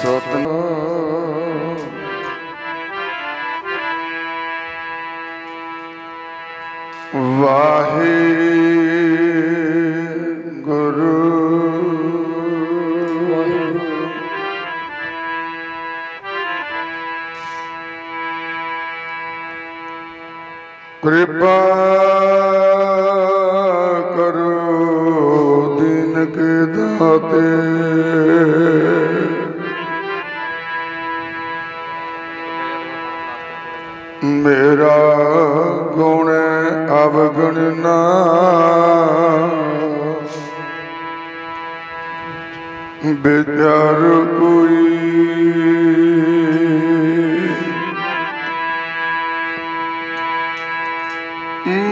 ਸਤਨਾਮ ਵਾਹਿਗੁਰੂ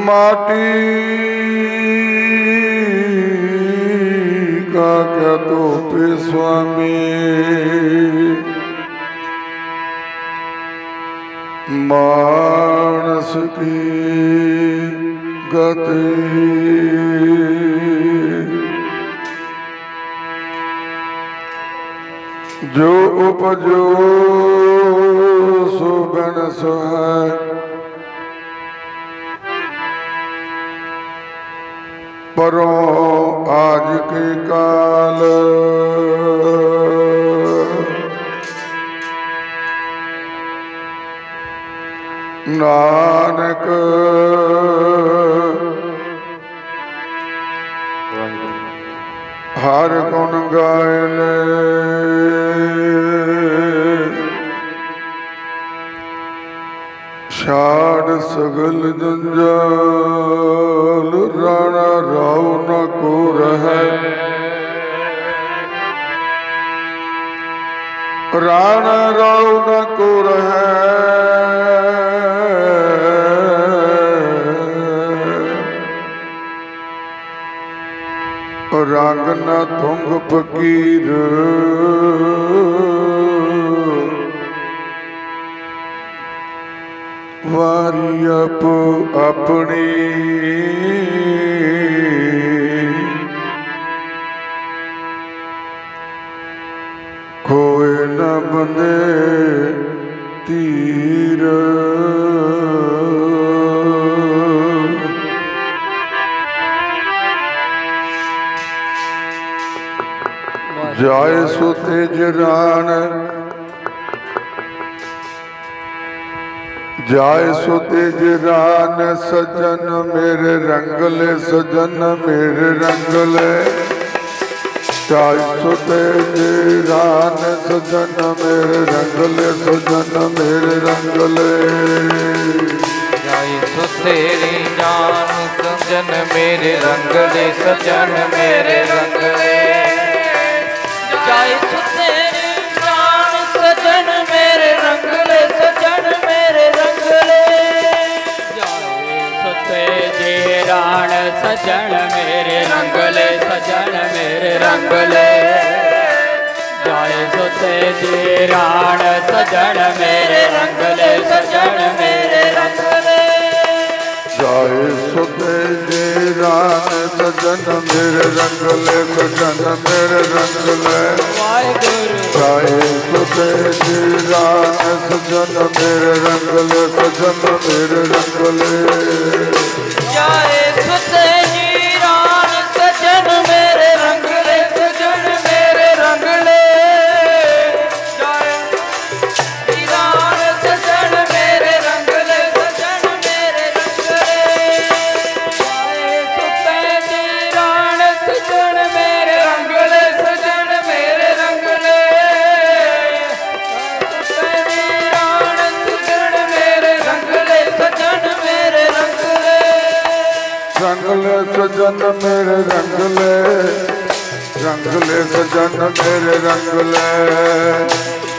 माटी का क्या तो पे स्वामी मानस की गति जो उपजो सो बन सो है ਪਰੋਂ ਆਜ ਕੇ ਕਾਲ। ਨਾਨਕ ਹਰ ਗੁਣ ਗਾਇ ਛਾੜ ਸਗਲ ਜੰਜਾਲ, ਰਾਣਾ ਰਾਉ ਨ ਕੋ ਰਹੈ ਰਾਣਾ ਰਾਉ ਨਾ ਕੋ ਰਹੈ ਰੰਗ ਨਾ ਤੁੰਗ ਫਕੀਰ। ਵਾਰੀ ਆਪ ਆਪਣੀ। ਕੋਏ ਨ ਬੰਦੇ ਤੀਰ। ਜਾਏ ਸੋ ਤੇਜ ਰਾਣ ਜਾਏ ਸੋ ਤੇਜ ਰਾਨ ਸਜਨ ਮੇਰੇ ਰੰਗਲੇ, ਸਜਨ ਮੇਰੇ ਰੰਗਲੇ। ਜਾਏ ਸੋ ਤੇਜ ਰਾਨ ਸਜਨ ਮੇਰੇ ਰੰਗਲੇ, ਸਜਨ ਮੇਰੇ ਰੰਗਲੇ। ਜਾਈ ਸੋ ਤੇਰੀ ਜਾਨ, ਸਜਨ ਮੇਰੇ ਰੰਗਲੇ, ਸਜਨ ਮੇਰੇ ਰੰਗਲੇ। ਸਜਣ ਮੇਰੇ ਰੰਗ ਲੈ ਸਜਣ ਮੇਰੇ ਰੰਗ ਲੈ। ਜਾਏ ਸੋ ਤੇਰੀ ਰਾਣ ਸਜਣ ਮੇਰੇ ਰੰਗ ਲੈ ਸਜਣ ਮੇਰੇ ਰੰਗ ਲੈ। ਜਾਏ ਸੋ ਤੇਜ ਰਾਨ ਸਜਨ ਮੇਰੇ ਰੰਗਲੇ ਸਜਨ ਮੇਰੇ ਰੰਗਲੇ ਵਾਹਿਗੁਰੂ। ਜਾਏ ਸੋ ਤੇਜ ਰਾਨ ਸਜਨ ਮੇਰੇ ਰੰਗਲੇ ਸਜਨ ਮੇਰੇ ਰੰਗਲੇ ਜਾਏ ਸੁਤੇ ਜੀਰਾਨ ਰੰਗਲੇ ਸਜਨ ਮੇਰੇ ਰੰਗਲੇ ਰੰਗਲੇ ਸਜਨ ਮੇਰੇ ਰੰਗਲੇ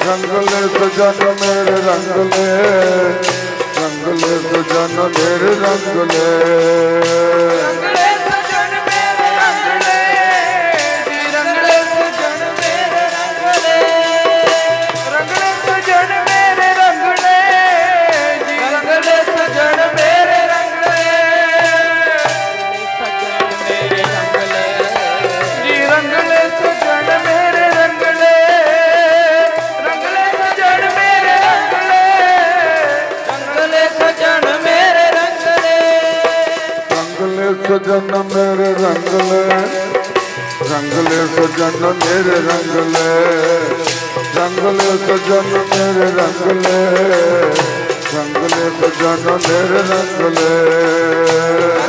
ਰੰਗਲੇ ਸਜਨ ਮੇਰੇ ਰੰਗਲੇ ਰੰਗਲੇ ਸਜਨ ਮੇਰੇ सजन मेरे रंग ले रंग ले सजन मेरे रंग ले रंग ले सजन मेरे रंग ले रंग ले सजन मेरे रंग ले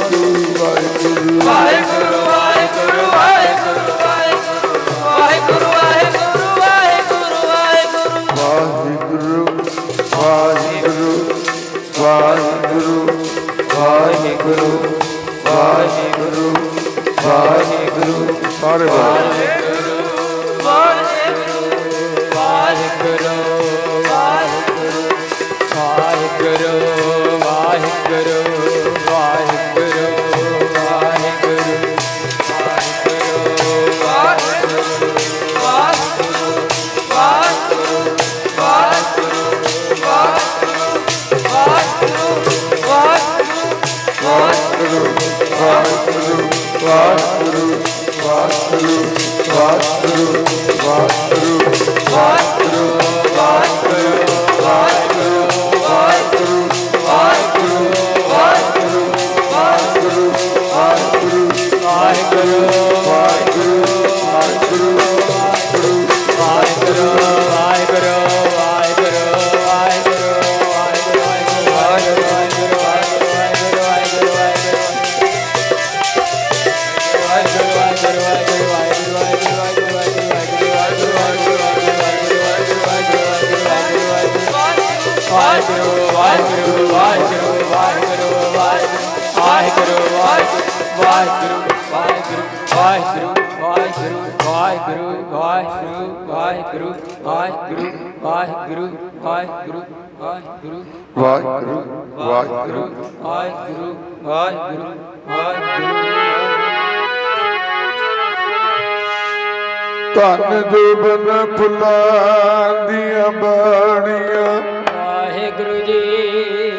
ਧੰਨ ਜੀਵਨ ਫੁੱਲਾਂ ਦੀਆਂ ਬਾਣੀਆਂ। ਵਾਹਿਗੁਰੂ ਜੀ।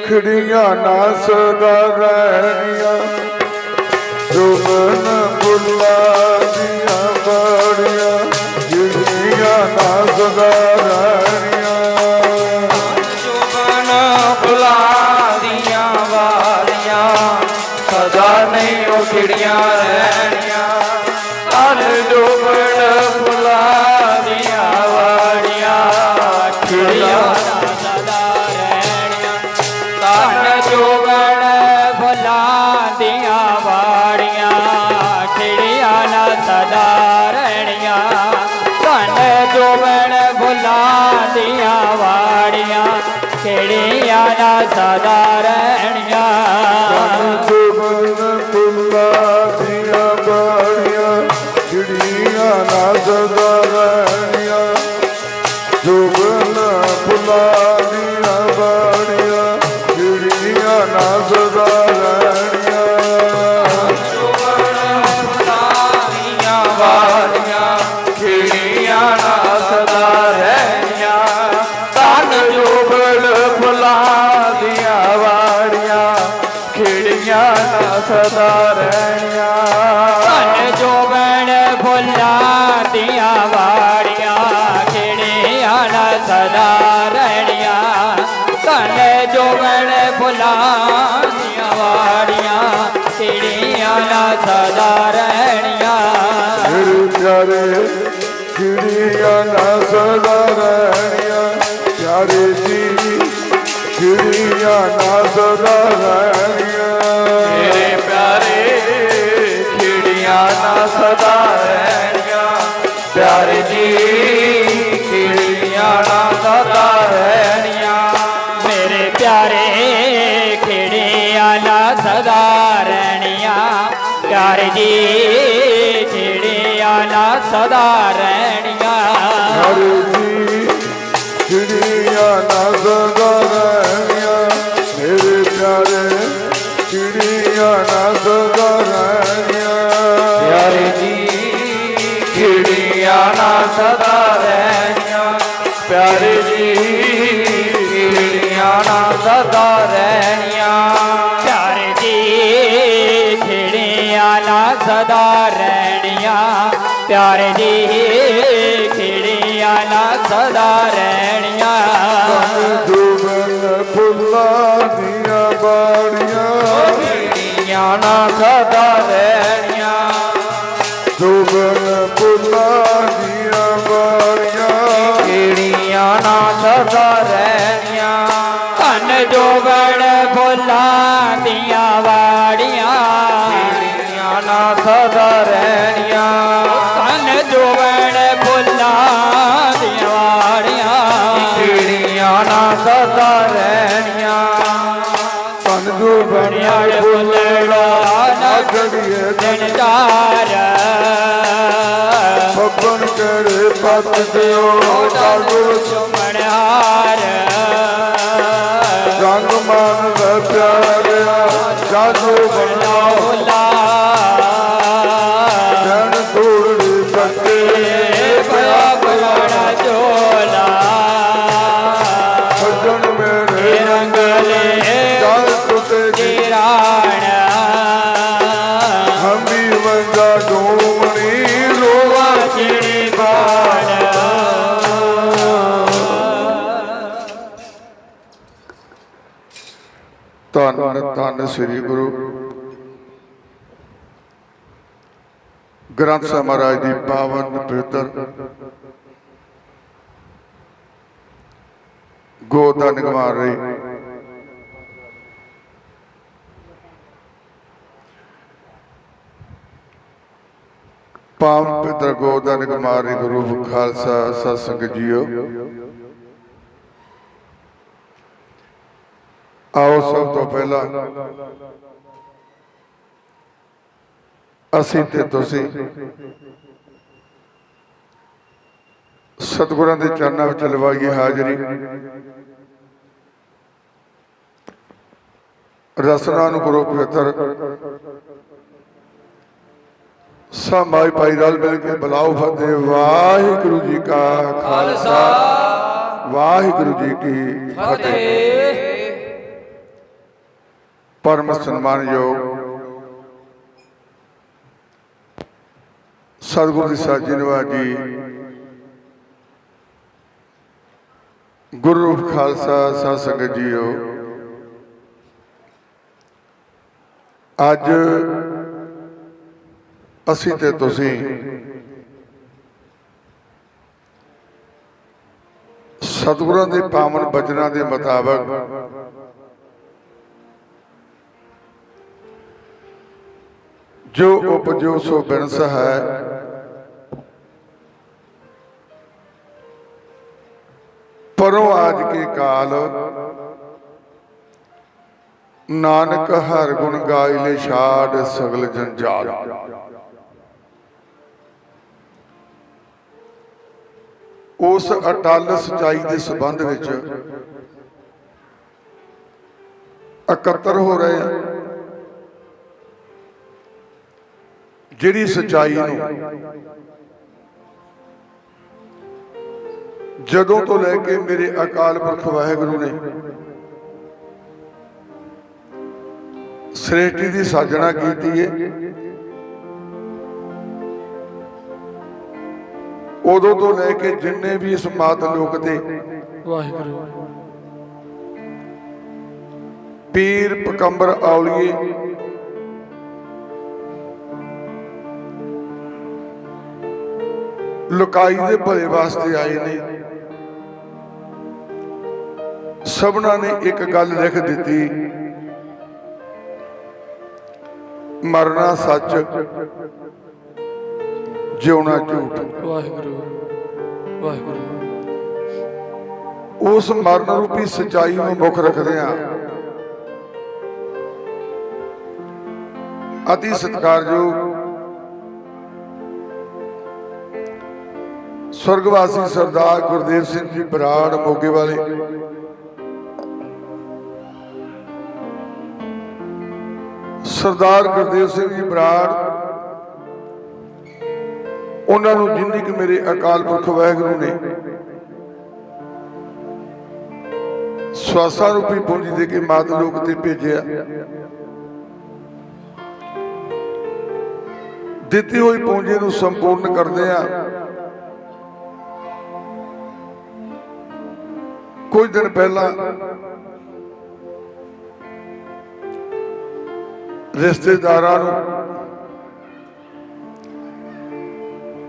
ਖਿੜੀਆਂ ਨਾ ਸਦਾ ਰਹਿਣੀਆਂ। ਜੀਵਨ ਫੁੱਲਾਂ ਦੀਆਂ ਬਾਣੀਆਂ ਜਿਹੜੀਆਂ ਨਾ ਸਦਾ ਰਹਿਣੀਆਂ। ਜੀਵਨ ਦੀਆਂ ਵਾਲੀਆਂ ਸਦਾ ਨਹੀਂ ਉਹ ਖਿੜੀਆਂ ਦੁਨੀਆ ਨਾ ਸਦਾ ਰਹਿਣੀਆਂ ਤਨ ਸੁਭਨ ਤੁਲਾ ਦੀਆਂ ਬਾਣੀਆਂ ਜਿਹੜੀਆਂ ਨਾ ਸਦਾ ਜਿਹੜੀਆਂ ਨਾ ਸਦਾ ਰਹਿਣੀਆਂ ਪਿਆਰੇ ਜੀ ਜਿਹੜੀਆਂ ਨਾ ਰਹਿਣੀਆਂ ਮੇਰੇ ਪਿਆਰੇ ਖਿੜੀਆਂ ਨਾ ਸਦਾ ਰਹਿਣੀਆਂ ਪਿਆਰੇ ਜੀ, ਖਿੜੀਆਂ ਨਾ ਰਹਿਣੀਆਂ ਮੇਰੇ ਪਿਆਰੇ ਖਿੜੀਆਂ ਨਾ ਸਦਾ ਰਹਿਣੀਆਂ ਪਿਆਰੇ ਜੀ, ਖਿੜੀਆਂ ਨਾ ਸਦਾ ਰਹਿਣੀਆਂ ਖਿੜੀਆਂ ਨਾ ਸਦਾ ਰਹਿਣੀਆਂ ਪਿਆਰੇ ਜੀ ਖਿੜੀਆਂ ਨਾ ਸਦਾ ਰਹਿਣੀਆਂ। ਜੁਬਨ ਫੁੱਲਾਂ ਦੀਆਂ ਬਾੜੀਆਂ ਖਿੜੀਆਂ ਨਾ ਸਦਾ ਰਹਿਣੀਆਂ। ਜੁਬਨ ਫੁੱਲਾਂ ਦੀਆਂ ਬਾੜੀਆਂ ਕੀੜੀਆਂ ਨਾ ਸਦਾ ਰਹਿਣੀਆਂ। ਧਨ ਜੋਗਣ ਫੁੱਲਾਂ ਦੀਆਂ ਪਤ ਦਿਓ। ਦਾਗੁਰ ਚੁਮਣਹਾਰ ਰੰਗ ਮਨ ਦਾ ਪਿਆਰਿਆ ਜਾਦੂ ਬਣਾ ਧੰਨ ਸ੍ਰੀ ਗੁਰੂ ਗ੍ਰੰਥ ਸਾਹਿਬ ਮਹਾਰਾਜ ਦੀ ਪਾਵਨ ਪਵਿੱਤਰ ਗੋਦਾਨ ਗਵਾਰ ਰਹੀ। ਪਾਵਨ ਪਵਿੱਤਰ ਗੋਦਾਨ ਗਵਾਰ ਰਹੀ ਗੁਰੂ ਖਾਲਸਾ ਸਤਸੰਗ ਜੀਓ। ਆਓ ਸਭ ਤੋਂ ਪਹਿਲਾਂ ਅਸੀਂ ਤੇ ਤੁਸੀਂ ਸਤਿਗੁਰਾਂ ਦੇ ਚਰਨਾਂ ਵਿੱਚ ਲਵਾਈਏ ਹਾਜ਼ਰੀ। ਰਸਨਾ ਨੂੰ ਗੁਰੂ ਪਵਿੱਤਰ। ਸਭ ਮਾਈ ਭਾਈ ਰਲ ਮਿਲ ਕੇ ਬੁਲਾਓ ਫਤਿਹ। ਵਾਹਿਗੁਰੂ ਜੀ ਕਾ ਖਾਲਸਾ। ਵਾਹਿਗੁਰੂ ਜੀ ਕੀ ਫਤਿਹ। ਪਰਮ ਸਨਮਾਨਯੋਗ ਸਤਿਗੁਰੂ ਜੀ ਸਾਜੀ ਨਿਵਾਜੀ ਗੁਰੂ ਖਾਲਸਾ ਸਾਧ ਸੰਗਤ ਜੀਓ। ਅੱਜ ਅਸੀਂ ਤੇ ਤੁਸੀਂ ਸਤਿਗੁਰਾਂ ਦੇ ਪਾਵਨ ਬਚਨਾਂ ਦੇ ਮੁਤਾਬਕ ਜੋ ਉਪਜੋ ਸੋ ਬਿਨਸ ਹੈ ਪਰੋਂ ਆਜ ਕੇ ਕਾਲ, ਨਾਨਕ ਹਰ ਗੁਣ ਗਾਇ ਲੈ ਛਾੜ ਸਗਲ ਜੰਜਾਲ। ਉਸ ਅਟਲ ਸਚਾਈ ਦੇ ਸੰਬੰਧ ਵਿੱਚ ਇਕੱਤਰ ਹੋ ਰਹੇ ਆ ਜਿਹੜੀ ਸਚਾਈ ਨੂੰ ਜਦੋਂ ਤੋਂ ਲੈ ਕੇ ਮੇਰੇ ਅਕਾਲ ਪੁਰਖ ਵਾਹਿਗੁਰੂ ਨੇ ਸ੍ਰੇਸ਼ਟੀ ਦੀ ਸਾਜਣਾ ਕੀਤੀ ਏ ਉਦੋਂ ਤੋਂ ਲੈ ਕੇ ਜਿੰਨੇ ਵੀ ਇਸ ਮਾਤ ਲੋਕ ਤੇ ਵਾਹਿਗੁਰੂ। ਪੀਰ ਪਕੰਬਰ ਔਲੀਏ ਲੁਕਾਈ ਦੇ ਭਲੇ ਵਾਸਤੇ ਆਏ ਨੇ। ਸਭਨਾਂ ਨੇ ਇੱਕ ਗੱਲ ਲਿਖ ਦਿੱਤੀ। ਮਰਨਾ ਸੱਚ ਜਿਉਣਾ ਝੂਠ। ਵਾਹਿਗੁਰੂ ਵਾਹਿਗੁਰੂ। ਉਸ ਮਰਨ ਰੂਪੀ ਸਚਾਈ ਨੂੰ ਮੁੱਖ ਰੱਖਦੇ ਆ ਅਤੀ ਸਤਿਕਾਰਯੋਗ। ਸਵਰਗਵਾਸੀ ਸਰਦਾਰ ਗੁਰਦੇਵ ਸਿੰਘ ਜੀ ਬਰਾੜ ਮੋਗੇ ਵਾਲੇ। ਸਰਦਾਰ ਗੁਰਦੇਵ ਸਿੰਘ ਜੀ ਬਰਾੜ ਉਹਨਾਂ ਨੂੰ ਜਿੰਨੀ ਕਿ ਮੇਰੇ ਅਕਾਲ ਪੁਰਖ ਵਾਹਿਗੁਰੂ ਨੇ ਸਵਾਸਾ ਰੂਪੀ ਪੂੰਜੀ ਦੇ ਕੇ ਮਾਤ ਲੋਕ ਤੇ ਭੇਜਿਆ, ਦਿੱਤੀ ਹੋਈ ਪੂੰਜੀ ਨੂੰ ਸੰਪੂਰਨ ਕਰਦੇ ਆ। ਕੁਝ ਦਿਨ ਪਹਿਲਾਂ ਰਿਸ਼ਤੇਦਾਰਾਂ ਨੂੰ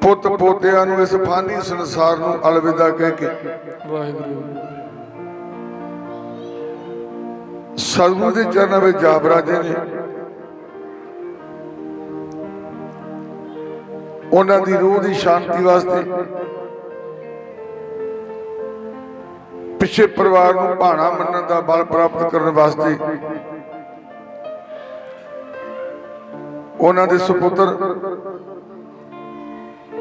ਪੁੱਤ ਪੋਤਿਆਂ ਨੂੰ ਇਸ ਫਾਨੀ ਸੰਸਾਰ ਨੂੰ ਅਲਵਿਦਾ ਕਹਿ ਕੇ ਵਾਹਿਗੁਰੂ। ਸਤਿਗੁਰੂ ਦੇ ਚਰਨਾਂ ਵਿੱਚ ਜਾ ਬਰਾਜੇ ਨੇ। ਉਹਨਾਂ ਦੀ ਰੂਹ ਦੀ ਸ਼ਾਂਤੀ ਵਾਸਤੇ ਪਿੱਛੇ ਪਰਿਵਾਰ ਨੂੰ ਭਾਣਾ ਮੰਨਣ ਦਾ ਬਲ ਪ੍ਰਾਪਤ ਕਰਨ ਵਾਸਤੇ ਉਹਨਾਂ ਦੇ ਸੁਪੁੱਤਰ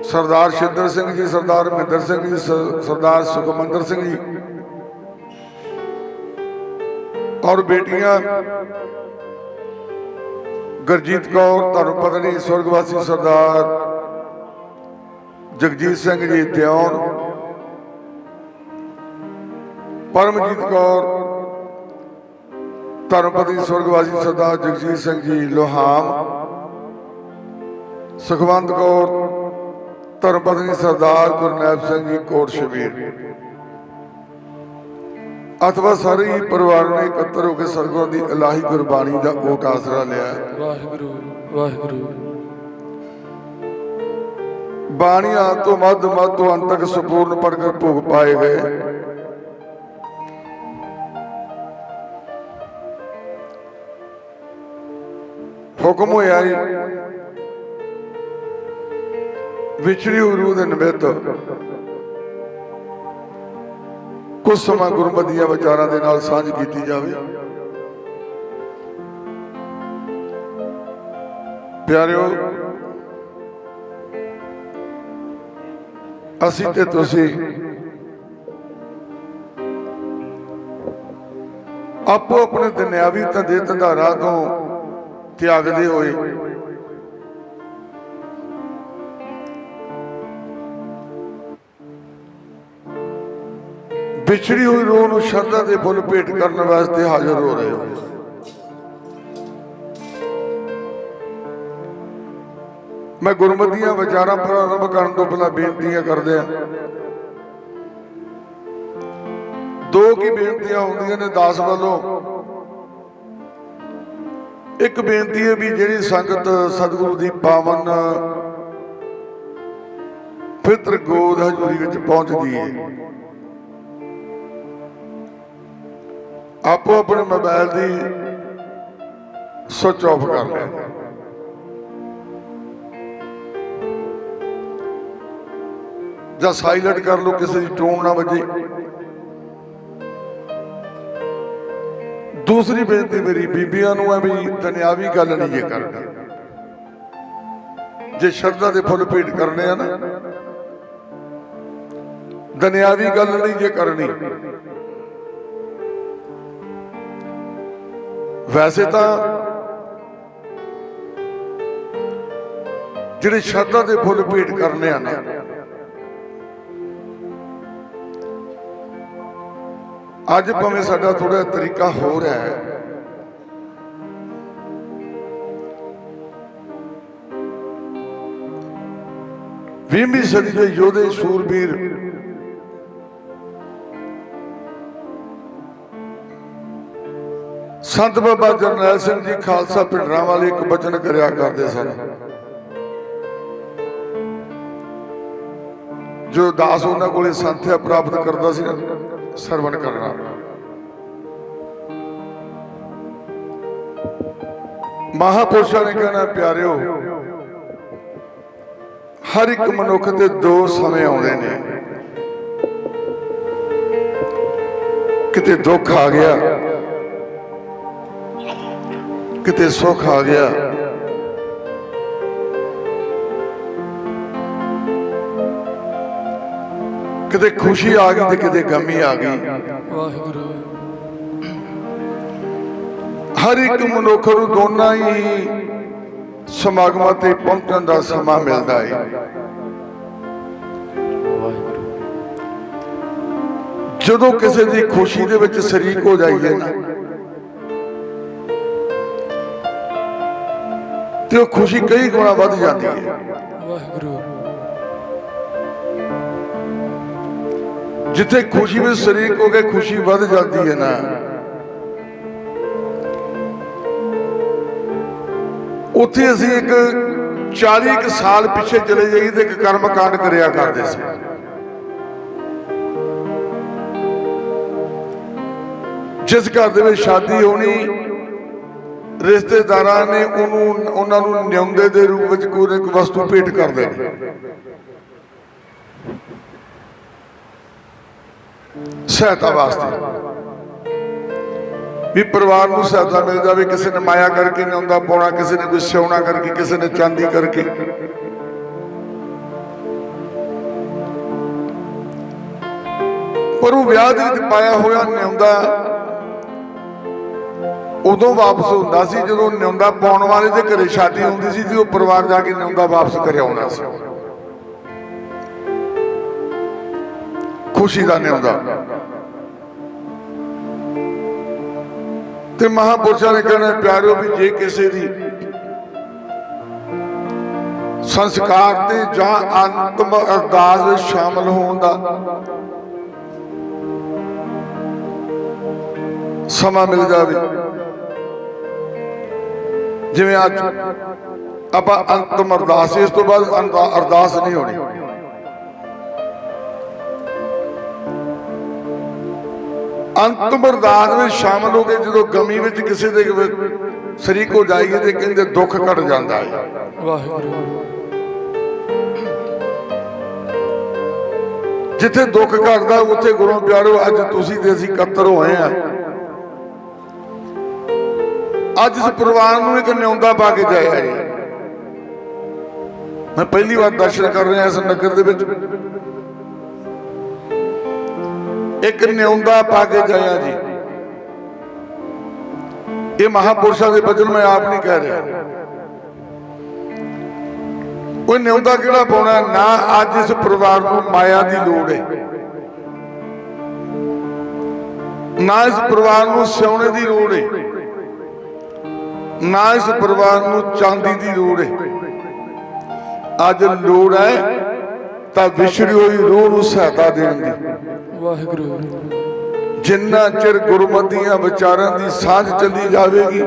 ਸਰਦਾਰ ਸ਼ਿੰਦਰ ਸਿੰਘ ਜੀ, ਸਰਦਾਰ ਮਹਿੰਦਰ ਸਿੰਘ ਜੀ ਸਰਦਾਰ ਸੁਖਮੰਦਰ ਸਿੰਘ ਜੀ ਔਰ ਬੇਟੀਆਂ ਗੁਰਜੀਤ ਕੌਰ, ਧਰਮ ਪਤਨੀ ਸਵਰਗਵਾਸੀ ਸਰਦਾਰ ਜਗਜੀਤ ਸਿੰਘ ਜੀ ਦਿਉਨ ਪਰਮਜੀਤ ਕੌਰ ਧਰਮ ਪਤਨੀ ਸਵਰਗਵਾਸੀ ਸਰਦਾਰ ਜਗਜੀਤ ਸਿੰਘ ਜੀ ਲੋਹਾਮ ਸੁਖਵੰਤ ਕੌਰ ਧਰਮ ਪਤਨੀ ਸਰਦਾਰ ਗੁਰਨੈਬ ਸਿੰਘ ਜੀ ਕੋਟ ਸ਼ਬੀਰ ਅਥਵਾ ਸਾਰੇ ਹੀ ਪਰਿਵਾਰ ਨੇ ਇਕੱਤਰ ਹੋ ਕੇ ਸਰਗੁਰਾਂ ਦੀ ਇਲਾਹੀ ਗੁਰਬਾਣੀ ਦਾ ਓਟ ਆਸਰਾ ਲਿਆ। ਵਾਹਿਗੁਰੂ ਵਾਹਿਗੁਰੂ। ਬਾਣੀ ਆਦ ਤੋਂ ਮੱਧ ਮੱਧ ਤੋਂ ਅੰਤ ਤੱਕ ਸੰਪੂਰਨ ਪੜ ਕੇ ਭੋਗ ਪਾਏ ਗਏ। ਹੁਕਮ ਹੋਇਆ ਜੀ। ਵਿਚੜੀ ਹੋਈ ਦੇ ਨਿਮਿਤ। ਕੁਝ ਸਮਾਂ ਗੁਰਮਤਿ ਵਿਚਾਰਾਂ ਦੇ ਨਾਲ ਸਾਂਝ ਕੀਤੀ ਜਾਵੇ। ਪਿਆਰਿਓ, ਅਸੀਂ ਤੇ ਤੁਸੀਂ ਆਪੋ ਆਪਣੇ ਦੁਨਿਆਵੀ ਧੰਦੇ ਧੰਦਾਰਾਂ ਤੋਂ ਤਿਆਗਦੇ ਹੋਏ। ਵਿਛੜੀ ਹੋਈ ਰੂਹ ਨੂੰ ਸ਼ਰਧਾ ਦੇ ਫੁੱਲ ਭੇਟ ਕਰਨ ਵਾਸਤੇ ਹਾਜ਼ਰ ਹੋ ਰਹੇ ਹੋ। ਮੈਂ ਗੁਰਮਤਿ ਵਿਚਾਰਾਂ ਪ੍ਰਾਰੰਭ ਕਰਨ ਤੋਂ ਪਹਿਲਾਂ ਬੇਨਤੀਆਂ ਕਰਦੇ ਆ ਦੋ ਕੀ ਬੇਨਤੀਆਂ ਹੁੰਦੀਆਂ ਨੇ ਦਾਸ ਵੱਲੋਂ। ਇੱਕ ਬੇਨਤੀ ਹੈ ਵੀ ਜਿਹੜੀ ਸੰਗਤ ਸਤਿਗੁਰੂ ਦੀ ਪਾਵਨ ਫਿਤਰ ਗੋਦ ਹਜ਼ੂਰੀ ਵਿੱਚ ਪਹੁੰਚਦੀ ਹੈ। ਆਪੋ ਆਪਣੇ ਮੋਬਾਈਲ ਦੀ ਸੁਚ ਆਫ ਕਰ ਲੈ। ਜਾਂ ਸਾਇਲੈਂਟ ਕਰ ਲਓ, ਕਿਸੇ ਦੀ ਟੋਨ ਨਾ ਵੱਜੇ। ਦੂਸਰੀ ਬੇਨਤੀ ਮੇਰੀ, ਬੀਬੀਆਂ ਨੂੰ ਹੈ ਵੀ ਦੁਨਿਆਵੀ ਗੱਲ ਨਹੀਂ ਜੇ ਕਰਨੀ। ਜੇ ਸ਼ਰਧਾ ਦੇ ਫੁੱਲ ਭੇਟ ਕਰਨੇ ਆ ਨਾ, ਦੁਨਿਆਵੀ ਗੱਲ ਨਹੀਂ ਜੇ ਕਰਨੀ। ਵੈਸੇ ਤਾਂ ਜਿਹੜੇ ਸ਼ਰਧਾ ਦੇ ਫੁੱਲ ਭੇਟ ਕਰਨੇ ਆ ਨਾ ਅੱਜ ਭਾਵੇਂ ਸਾਡਾ ਥੋੜਾ ਤਰੀਕਾ ਹੋਰ ਹੈ। ਵੀਹਵੀਂ ਸਦੀ ਦੇ ਯੋਧੇ ਸੂਰਬੀਰ ਸੰਤ ਬਾਬਾ ਜਰਨੈਲ ਸਿੰਘ ਜੀ ਖਾਲਸਾ ਪਿੰਡਰਾਂ ਵਾਲੇ ਇੱਕ ਬਚਨ ਕਰਿਆ ਕਰਦੇ ਸਨ। ਜੋ ਦਾਸ ਉਹਨਾਂ ਕੋਲੇ ਸੰਥਿਆ ਪ੍ਰਾਪਤ ਕਰਦਾ ਸੀ ਸਰਵਣ ਕਰਨਾ। ਮਹਾਪੁਰਸ਼ਾਂ ਨੇ ਕਹਿਣਾ, ਪਿਆਰਿਓ, ਹਰ ਇੱਕ ਮਨੁੱਖ ਤੇ ਦੋ ਸਮੇਂ ਆਉਂਦੇ ਨੇ। ਕਿਤੇ ਦੁੱਖ ਆ ਗਿਆ, ਕਿਤੇ ਸੁੱਖ ਆ ਗਿਆ। ਕਿਤੇ ਖੁਸ਼ੀ ਆ ਗਈ ਤੇ ਕਿਤੇ ਗਮੀ ਆ ਗਈ। ਵਾਹਿਗੁਰੂ। ਹਰ ਇੱਕ ਮਨੁੱਖ ਨੂੰ ਦੋਨਾਂ ਹੀ ਸਮਾਗਮਾਂ ਤੇ ਪਹੁੰਚਣ ਦਾ ਸਮਾਂ ਮਿਲਦਾ ਹੈ ਜਦੋਂ ਕਿਸੇ ਦੀ ਖੁਸ਼ੀ ਦੇ ਵਿੱਚ ਸ਼ਰੀਕ ਹੋ ਜਾਈਏ ਨਾ ਤੇ ਉਹ ਖੁਸ਼ੀ ਕਈ ਗੁਣਾ ਵੱਧ ਜਾਂਦੀ ਹੈ ਵਾਹਿਗੁਰੂ। ਜਿੱਥੇ ਖੁਸ਼ੀ ਵਿੱਚ ਸ਼ਰੀਕ ਹੋ ਕੇ ਖੁਸ਼ੀ ਵੱਧ ਜਾਂਦੀ ਹੈ ਨਾ। ਉੱਥੇ ਅਸੀਂ ਇੱਕ 40 ਕੁ ਸਾਲ ਪਿੱਛੇ ਚਲੇ ਜਾਈਏ ਤੇ ਇੱਕ ਕਰਮ ਕਾਂਡ ਕਰਿਆ ਕਰਦੇ ਸੀ। ਜਿਸ ਘਰ ਦੇ ਵਿੱਚ ਸ਼ਾਦੀ ਹੋਣੀ, ਰਿਸ਼ਤੇਦਾਰਾਂ ਨੇ ਉਹਨੂੰ, ਉਹਨਾਂ ਨੂੰ ਨਿਉਂਦੇ ਦੇ ਰੂਪ ਵਿੱਚ ਕੋਈ ਨਾ ਵਸਤੂ ਭੇਟ ਕਰਦੇ ਨੇ ਸਹਾਇਤਾ ਵਾਸਤੇ। ਵੀ ਪਰਿਵਾਰ ਨੂੰ ਸਹਾਇਤਾ ਮਿਲ ਜਾਵੇ, ਕਿਸੇ ਨੇ ਮਾਇਆ ਕਰਕੇ ਨਿਉਂਦਾ ਪਾਉਣਾ ਕਿਸੇ ਨੇ ਕੋਈ ਸਿਉਣਾ ਕਰਕੇ, ਕਿਸੇ ਨੇ ਚਾਂਦੀ ਕਰਕੇ। ਪਰ ਉਹ ਵਿਆਹ ਦੇ ਵਿੱਚ ਪਾਇਆ ਹੋਇਆ ਨਿਉਂਦਾ, ਉਦੋਂ ਵਾਪਸ ਹੁੰਦਾ ਸੀ, ਜਦੋਂ ਨਿਉਂਦਾ, ਪਾਉਣ ਵਾਲੇ ਦੇ ਘਰੇ ਸ਼ਾਦੀ ਹੁੰਦੀ ਸੀ, ਤੇ ਉਹ ਪਰਿਵਾਰ ਜਾ ਕੇ ਨਿਉਂਦਾ ਵਾਪਸ ਕਰਿਆਉਂਦਾ ਸੀ। ਖੁਸ਼ੀ ਦਾ ਨਿਉਂਦਾ ਤੇ ਮਹਾਪੁਰਸ਼ਾਂ ਨੇ ਕਹਿਣਾ ਪਿਆਰਿਓ ਵੀ ਜੇ ਕਿਸੇ ਦੀ ਸੰਸਕਾਰ ਤੇ ਜਾਂ ਅੰਤਮ ਅਰਦਾਸ ਵਿੱਚ ਸ਼ਾਮਲ ਹੋਣ ਦਾ ਸਮਾਂ ਮਿਲ ਜਾਵੇ। ਜਿਵੇਂ ਅੱਜ ਆਪਾਂ ਅੰਤਮ ਅਰਦਾਸ, ਇਸ ਤੋਂ ਬਾਅਦ ਅਰਦਾਸ ਨਹੀਂ ਹੋਣੀ। ਅੰਤਮ ਅਰਦਾਸ ਵਿੱਚ ਸ਼ਾਮਲ ਹੋ ਕੇ ਜਦੋਂ ਗਮੀ ਵਿੱਚ ਕਿਸੇ ਦੇ ਸ਼ਰੀਕ ਹੋ ਜਾਈਏ ਤੇ ਕਹਿੰਦੇ ਦੁੱਖ ਘਟ ਜਾਂਦਾ ਹੈ। ਵਾਹਿਗੁਰੂ ਜਿੱਥੇ ਦੁੱਖ ਘਟਦਾ ਉੱਥੇ ਗੁਰੂ ਪਿਆਰੋ, ਅੱਜ ਤੁਸੀਂ ਤੇ ਅਸੀਂ ਇਕੱਤਰ ਹੋਏ ਆ ਅੱਜ ਇਸ ਪਰਿਵਾਰ ਨੂੰ ਇੱਕ ਨਿਉਂਦਾ ਪਾ ਕੇ ਜਾਇਆ ਜੀ ਮੈਂ ਪਹਿਲੀ ਵਾਰ ਦਰਸ਼ਨ ਕਰ ਰਿਹਾ ਇਸ ਨਗਰ ਦੇ ਵਿੱਚ। ਇੱਕ ਨਿਉਂਦਾ ਪਾ ਕੇ ਜਾਇਆ ਜੀ। ਇਹ ਮਹਾਪੁਰਸ਼ਾਂ ਦੇ ਬਚਨ ਮੈਂ ਆਪ ਨਹੀਂ ਕਹਿ ਰਿਹਾ। ਉਹ ਨਿਉਂਦਾ ਕਿਹੜਾ ਪਾਉਣਾ? ਨਾ ਅੱਜ ਇਸ ਪਰਿਵਾਰ ਨੂੰ ਮਾਇਆ ਦੀ ਲੋੜ ਹੈ ਨਾ ਇਸ ਪਰਿਵਾਰ ਨੂੰ ਸਿਉਣੇ ਦੀ ਲੋੜ ਹੈ ਨਾ ਇਸ ਪਰਿਵਾਰ ਨੂੰ ਚਾਂਦੀ ਦੀ ਲੋੜ ਹੈ ਅੱਜ ਲੋੜ ਹੈ ਤਾਂ ਵਿਛੜੀ ਹੋਈ ਰੂਹ ਨੂੰ ਸਹਾਇਤਾ ਦੇਣ ਦੀ। ਵਾਹਿਗੁਰੂ। ਜਿੰਨਾ ਚਿਰ ਗੁਰਮਤੀਆਂ ਵਿਚਾਰਾਂ ਦੀ ਸਾਂਝ ਚੱਲੀ ਜਾਵੇਗੀ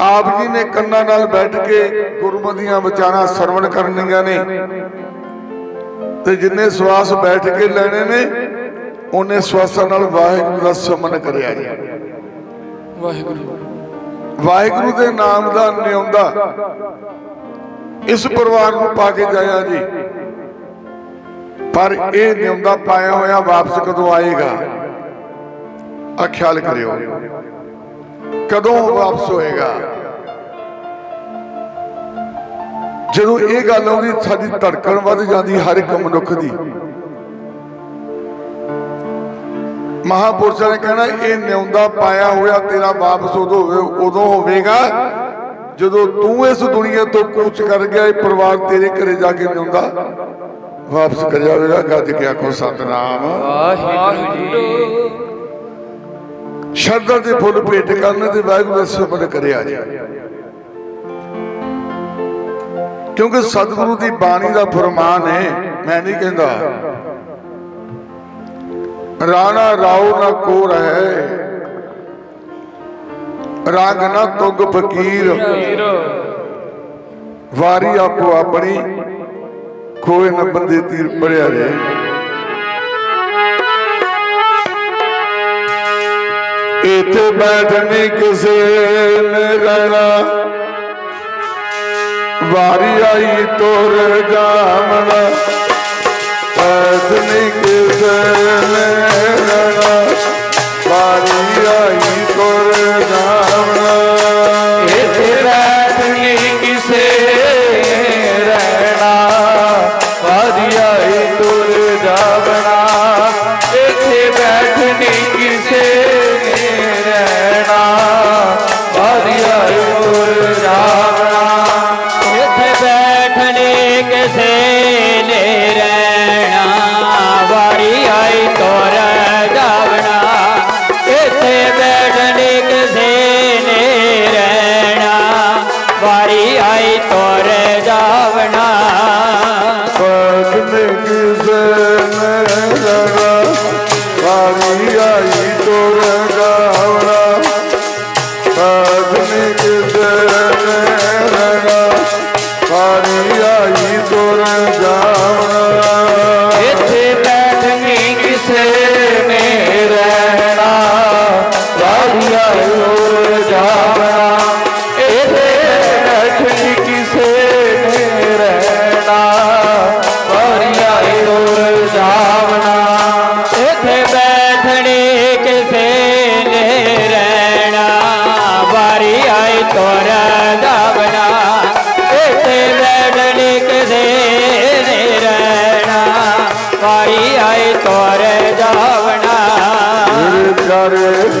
ਆਪ ਜੀ ਨੇ ਕੰਨਾਂ ਨਾਲ ਬੈਠ ਕੇ ਗੁਰਮਤੀਆਂ ਵਿਚਾਰਾਂ ਸਰਵਣ ਕਰਨੀਆਂ ਨੇ। ਤੇ ਜਿੰਨੇ ਸਵਾਸ ਬੈਠ ਕੇ ਲੈਣੇ ਨੇ ਉਹਨੇ ਸਵਾਸਾਂ ਨਾਲ ਵਾਹਿਗੁਰੂ ਦਾ ਸਿਮਰਨ ਕਰਿਆ ਜੀ। ਵਾਹਿਗੁਰੂ। ਵਾਹਿਗੁਰੂ ਦੇ ਨਾਮ ਦਾ ਨਿਉਂਦਾ। ਇਸ ਪਰਿਵਾਰ ਨੂੰ ਪਾ ਕੇ ਗਿਆ ਜੀ। ਪਰ ਇਹ ਨਿਉਂਦਾ ਪਾਇਆ ਹੋਇਆ ਵਾਪਸ ਕਦੋਂ ਆਏਗਾ? ਆ ਖਿਆਲ ਕਰਿਓ। ਕਦੋਂ ਵਾਪਸ ਹੋਏਗਾ? ਜਦੋਂ ਇਹ ਗੱਲ ਆਉਂਦੀ, ਸਾਡੀ ਧੜਕਣ ਵੱਧ ਜਾਂਦੀ ਹਰ ਇੱਕ ਮਨੁੱਖ ਦੀ। ਮਹਾਪੁਰਸ਼ਾਂ ਨੇ ਕਹਿਣਾ, ਇਹ ਨਿਉਂਦਾ ਪਾਇਆ ਹੋਇਆ ਤੇਰਾ ਵਾਪਸ ਉਦੋਂ ਹੋਵੇ ਉਦੋਂ ਹੋਵੇਗਾ ਜਦੋਂ ਤੂੰ ਇਸ ਦੁਨੀਆ ਤੋਂ ਕੂਚ ਕਰ ਗਿਆ, ਇਹ ਪਰਿਵਾਰ ਤੇਰੇ ਘਰੇ ਜਾ ਕੇ ਜਾਂਦਾ ਵਾਪਸ ਕਰ ਜਾਵੇਗਾ ਗੱਜ ਕੇ ਆਖੋ, ਸਤਨਾਮ। ਸ਼ਰਧਾ ਦੇ ਫੁੱਲ ਭੇਟ ਕਰਨ ਤੇ ਵਾਹਿਗੁਰੂ ਦਾ ਸਬਦ ਕਰਿਆ ਜੀ। ਕਿਉਂਕਿ ਸਤਿਗੁਰੂ ਦੀ ਬਾਣੀ ਦਾ ਫਰਮਾਨ ਹੈ, ਮੈਂ ਨਹੀਂ ਕਹਿੰਦਾ। ਰਾਣਾ ਰਾਉ ਨਾ ਕੋ ਰਹੇ। ਰੰਗ ਨਾ ਤੁਗ ਫਕੀਰ। ਵਾਰੀ ਆਪੋ ਆਪਣੀ ਖੋਏ ਨਾ ਬੰਦੇ ਤੀਰ ਪੜਿਆ ਰੇ ਇਥੇ ਬੈਠਨੇ ਕਿਸੇ ਨੇ ਰਹਿਣਾ। ਵਾਰੀ ਆਈ ਤੋਰ ਜਾਵਣਾ ਬੈਠਨੇ ਕਿਸੇ ਨੇ করে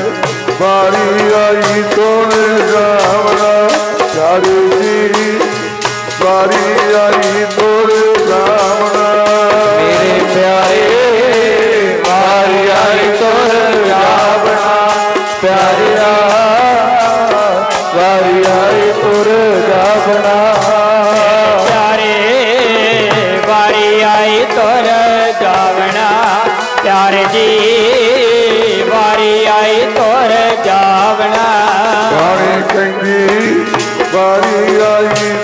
ay.